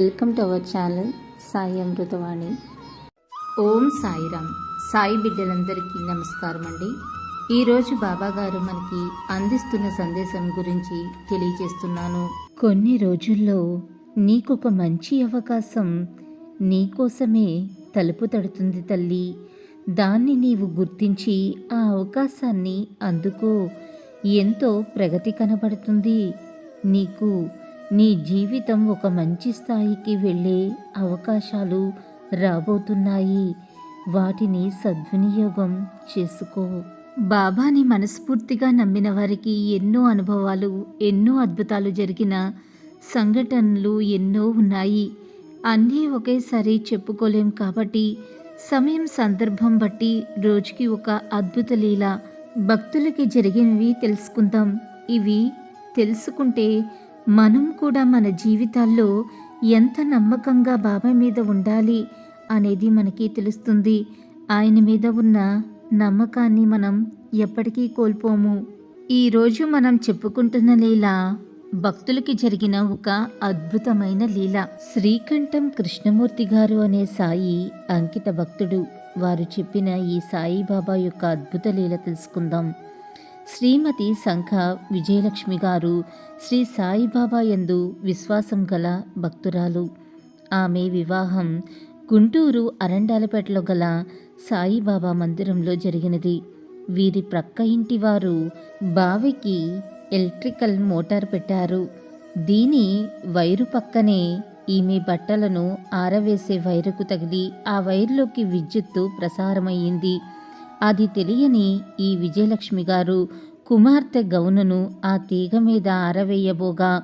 Welcome to our channel Sai Amritavani ఓం సాయిరామ్. సాయి బిడ్డలందరికీ నమస్కారం అండి. ఈరోజు బాబాగారు మనకి అందిస్తున్న సందేశం గురించి తెలియజేస్తున్నాను. కొన్ని రోజుల్లో నీకొక మంచి అవకాశం నీకోసమే తలుపు తడుతుంది తల్లి. దాన్ని నీవు గుర్తించి ఆ అవకాశాన్ని అందుకో. ఎంతో ప్రగతి కనబడుతుంది. నీకు నీ జీవితం ఒక మంచి స్థాయికి వెళ్ళే అవకాశాలు రాబోతున్నాయి. వాటిని సద్వినియోగం చేసుకో. బాబాని మనస్ఫూర్తిగా నమ్మిన వారికి ఎన్నో అనుభవాలు ఎన్నో అద్భుతాలు జరిగిన సంఘటనలు ఎన్నో ఉన్నాయి. అన్నీ ఒకేసారి చెప్పుకోలేం కాబట్టి సమయం సందర్భం బట్టి రోజుకి ఒక అద్భుత లీల భక్తులకి జరిగినవి తెలుసుకుందాం. ఇవి తెలుసుకుంటే మనం కూడా మన జీవితాల్లో ఎంత నమ్మకంగా బాబా మీద ఉండాలి అనేది మనకి తెలుస్తుంది. ఆయన మీద ఉన్న నమ్మకాన్ని మనం ఎప్పటికీ కోల్పోము. ఈరోజు మనం చెప్పుకుంటున్న లీల భక్తులకి జరిగిన ఒక అద్భుతమైన లీల. శ్రీకంఠం కృష్ణమూర్తి గారు అనే సాయి అంకిత భక్తుడు. వారు చెప్పిన ఈ సాయిబాబా యొక్క అద్భుత లీల తెలుసుకుందాం. శ్రీమతి సంఖ విజయలక్ష్మి గారు శ్రీ సాయిబాబా యందు విశ్వాసం గల భక్తురాలు. ఆమె వివాహం గుంటూరు అరండాలపేటలో గల సాయిబాబా మందిరంలో జరిగినది. వీరి ప్రక్క ఇంటి వారు బావికి ఎలక్ట్రికల్ మోటార్ పెట్టారు. దీని వైరు పక్కనే ఈమె బట్టలను ఆరవేసే వైరుకు తగిలి ఆ వైర్లోకి విద్యుత్తు ప్రసారమయ్యింది. అది తెలియని ఈ విజయలక్ష్మి గారు కుమార్తె గౌనను ఆ తీగ మీద ఆరవేయబోగా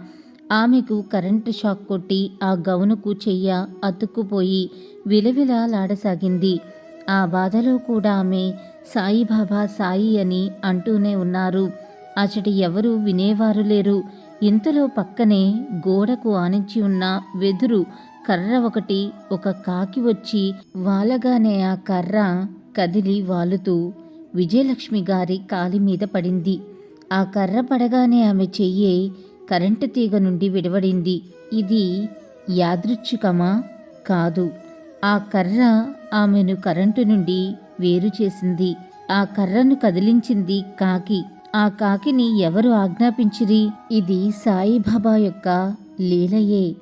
ఆమెకు కరెంటు షాక్ కొట్టి ఆ గౌనుకు చెయ్య అతుక్కుపోయి విలవిలాలాడసాగింది ఆ బాధలో కూడా ఆమె సాయిబాబా సాయి అని అంటూనే ఉన్నారు. అచటి ఎవరు వినేవారు లేరు. ఇంతలో పక్కనే గోడకు ఆనించి ఉన్న వెదురు కర్ర ఒకటి ఒక కాకి వచ్చి వాలగానే ఆ కర్ర కదిలి వాలుతూ విజయలక్ష్మి గారి కాలి మీద పడింది. ఆ కర్ర పడగానే ఆమె చెయ్యే కరెంటు తీగ నుండి విడవడింది. ఇది యాదృచ్ఛికమా? కాదు. ఆ కర్ర ఆమెను కరెంటు నుండి వేరు చేసింది. ఆ కర్రను కదిలించింది కాకి. ఆ కాకిని ఎవరు ఆజ్ఞాపించిరి? ఇది సాయిబాబా యొక్క లీలయే.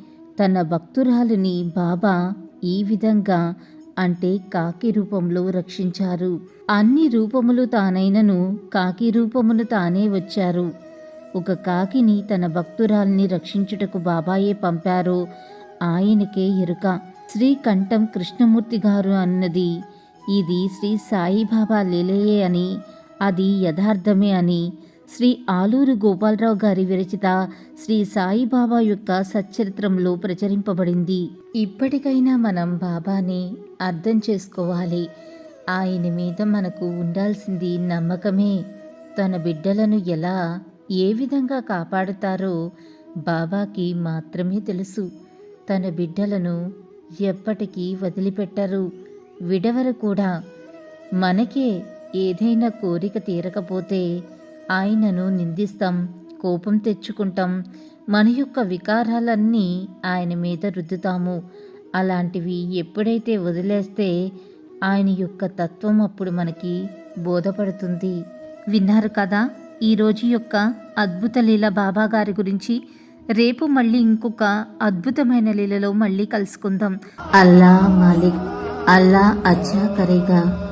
తన భక్తురాలిని బాబా ఈ విధంగా అంటే కాకి రూపంలో రక్షించారు. అన్ని రూపములు తానైనను కాకి రూపమును తానే వచ్చారు. ఒక కాకిని తన భక్తురాల్ని రక్షించుటకు బాబాయే పంపారు ఆయనకే ఎరుక. శ్రీకంఠం కృష్ణమూర్తి గారు అన్నది ఇది శ్రీ సాయిబాబా లీలయే అని అది యథార్థమే అని శ్రీ ఆలూరు గోపాలరావు గారి విరచిత శ్రీ సాయిబాబా యొక్క సచ్చరిత్రంలో ప్రచురింపబడింది. ఇప్పటికైనా మనం బాబాని అర్థం చేసుకోవాలి. ఆయన మీద మనకు ఉండాల్సింది నమ్మకమే. తన బిడ్డలను ఎలా ఏ విధంగా కాపాడుతారో బాబాకి మాత్రమే తెలుసు. తన బిడ్డలను ఎప్పటికీ వదిలిపెట్టరు. విడవరు కూడా. మనకే ఏదైనా కోరిక తీరకపోతే ఆయనను నిందిస్తాం కోపం తెచ్చుకుంటాం. మన యొక్క వికారాలన్నీ ఆయన మీద రుద్దుతాము. అలాంటివి ఎప్పుడైతే వదిలేస్తే ఆయన యొక్క తత్వం అప్పుడు మనకి బోధపడుతుంది. విన్నారు కదా? ఈరోజు యొక్క అద్భుత లీల బాబా గారి గురించి రేపు మళ్ళీ ఇంకొక అద్భుతమైన లీలలో మళ్ళీ కలుసుకుందాం. అల్లా మాలిక్ అల్లా అచ్చా కరేగా.